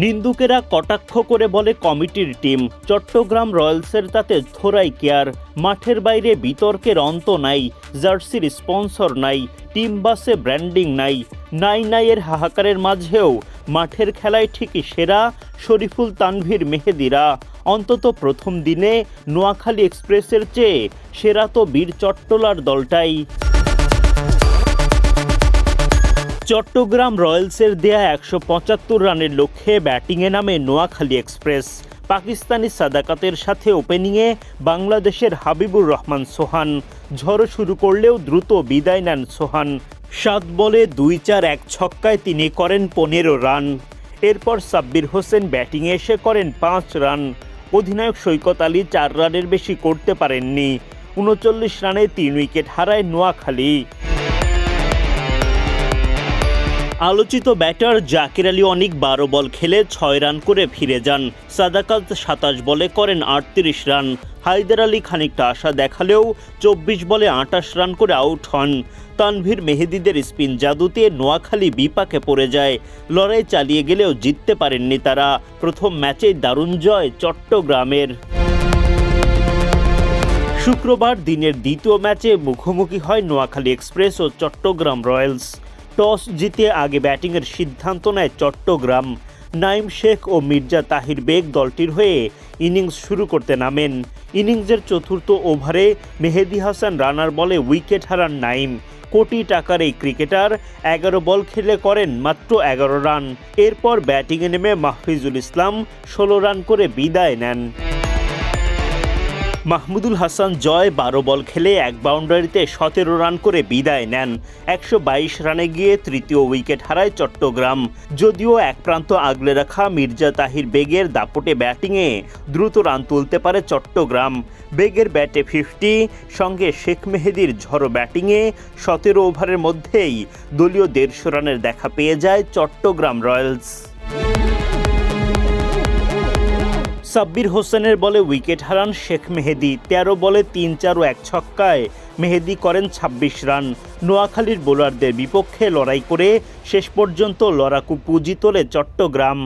নিন্দুকেরা কটাক্ষ করে বলে কমিটির টিম। চট্টগ্রাম রয়্যালসের তাতে থোরাই কেয়ার। মাঠের বাইরে বিতর্কের অন্ত নাই, জার্সির স্পন্সর নাই, টিম বাসে ব্র্যান্ডিং নাই। নাই নাইয়ের হাহাকারের মাঝেও মাঠের খেলায় ঠিকই সেরা শরীফুল তানভীর মেহেদিরা। অন্তত প্রথম দিনে নোয়াখালী এক্সপ্রেসের চেয়ে সেরা তো বীর চট্টলার দলটাই। চট্টগ্রাম রয়্যালসের দেয়া একশো পঁচাত্তর রানের লক্ষ্যে ব্যাটিংয়ে নামে নোয়াখালী এক্সপ্রেস। পাকিস্তানি সাদাকাতের সাথে ওপেনিংয়ে বাংলাদেশের হাবিবুর রহমান সোহান। ঝড় শুরু করলেও দ্রুত বিদায় নেন সোহান। সাত বলে দুই চার এক ছক্কায় তিনি করেন পনেরো রান। এরপর সাব্বির হোসেন ব্যাটিংয়ে এসে করেন পাঁচ রান। অধিনায়ক সৈকত আলী চার রানের বেশি করতে পারেননি। উনচল্লিশ রানে তিন উইকেট হারায় নোয়াখালী। আলোচিত ব্যাটার জাকির আলী অনেক বারো বল খেলে ছয় রান করে ফিরে যান। সাদাকাত সাতাশ বলে করেন আটত্রিশ রান। হায়দার আলী খানিকটা আশা দেখালেও চব্বিশ বলে আটাশ রান করে আউট হন। তানভীর মেহেদিদের স্পিন জাদুতে নোয়াখালী বিপাকে পড়ে যায়। লড়াই চালিয়ে গেলেও জিততে পারেননি তারা। প্রথম ম্যাচে দারুণ জয় চট্টগ্রামের। শুক্রবার দিনের দ্বিতীয় ম্যাচে মুখোমুখি হয় নোয়াখালী এক্সপ্রেস ও চট্টগ্রাম রয়্যালস। টস জিতে আগে ব্যাটিংয়ের সিদ্ধান্ত নেয় চট্টগ্রাম। নাইম শেখ ও মির্জা তাহির বেগ দলটির হয়ে ইনিংস শুরু করতে নামেন। ইনিংসের চতুর্থ ওভারে মেহেদি হাসান রানার বলে উইকেট হারান নাইম। কোটি টাকার এই ক্রিকেটার এগারো বল খেলে করেন মাত্র এগারো রান। এরপর ব্যাটিংয়ে নেমে মাহফিজুল ইসলাম ষোলো রান করে বিদায় নেন। মাহমুদুল হাসান জয় বারো বল খেলে এক বাউন্ডারিতে সতেরো রান করে বিদায় নেন। একশো বাইশ রানে গিয়ে তৃতীয় উইকেট হারায় চট্টগ্রাম। যদিও এক প্রান্ত আগলে রাখা মির্জা তাহির বেগের দাপটে ব্যাটিংয়ে দ্রুত রান তুলতে পারে চট্টগ্রাম। বেগের ব্যাটে ফিফটি, সঙ্গে শেখ মেহেদির ঝড়ো ব্যাটিংয়ে সতেরো ওভারের মধ্যেই দলীয় দেড়শো রানের দেখা পেয়ে যায় চট্টগ্রাম রয়্যালস। সাব্বির হোসেনের বলে উইকেট হারান শেখ মেহেদি। তেরো বলে তিন চার ও এক ছক্কায় মেহেদি করেন ২৬ রান। নোয়াখালীর বোলারদের বিপক্ষে লড়াই করে শেষ পর্যন্ত লড়াকু পুঁজি তোলে চট্টগ্রাম।